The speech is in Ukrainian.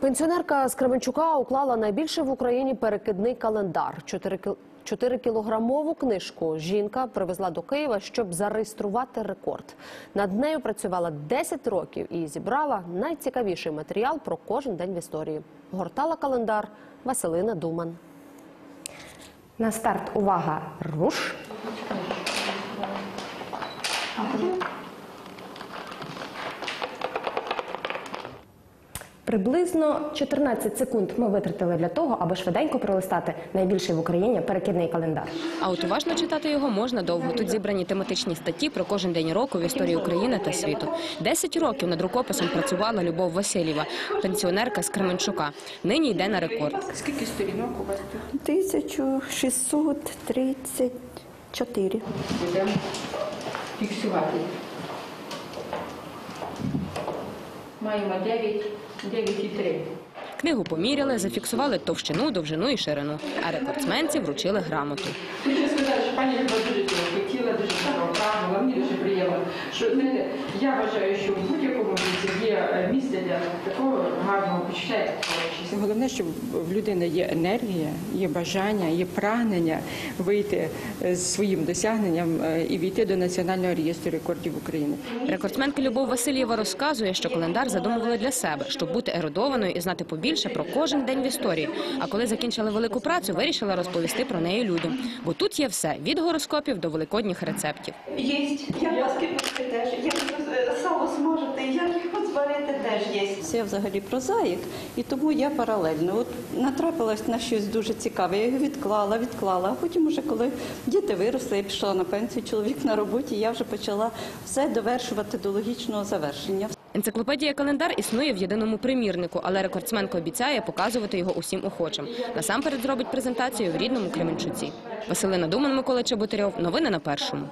Пенсіонерка з Кременчука уклала найбільший в Україні перекидний календар. 4 кілограмову книжку жінка привезла до Києва, щоб зареєструвати рекорд. Над нею працювала 10 років і зібрала найцікавіший матеріал про кожен день в історії. Гортала календар Василина Думан. На старт увага руш. Приблизно 14 секунд ми витратили для того, аби швиденько пролистати найбільший в Україні перекидний календар. А от уважно читати його можна довго. Тут зібрані тематичні статті про кожен день року в історії України та світу. Десять років над рукописом працювала Любов Васильєва, пенсіонерка з Кременчука. Нині йде на рекорд. Скільки сторінок у вас тут? 1634. Будемо фіксувати. Маємо 9, 9,3. Книгу поміряли, зафіксували товщину, довжину і ширину. А рекордсменці вручили грамоту. Хочу сказати, що пані дуже хотіла, дуже добра, прагнула, мені дуже приємно. Що знаєте, я вважаю, що в будь-якому для такого гарного почуття. Головне, щоб в людини є енергія, є бажання, є прагнення вийти е, з своїм досягненням е, і війти до Національного реєстру рекордів України. Рекордсменка Любов Васильєва розказує, що календар задумували для себе, щоб бути ерудованою і знати побільше про кожен день в історії. А коли закінчили велику працю, вирішила розповісти про неї людям. Бо тут є все від гороскопів до великодніх рецептів. Як вас кипятки теж. Як теж є. Я взагалі прозаїк, і тому я паралельно. От натрапилась на щось дуже цікаве. Я його відклала, відклала. А потім, уже коли діти виросли, я пішла на пенсію, чоловік на роботі, я вже почала все довершувати до логічного завершення. Енциклопедія календар існує в єдиному примірнику, але рекордсменка обіцяє показувати його усім охочим. Насамперед зробить презентацію в рідному Кременчуці. Василина Думан, Микола Чеботарьов. Новини на першому.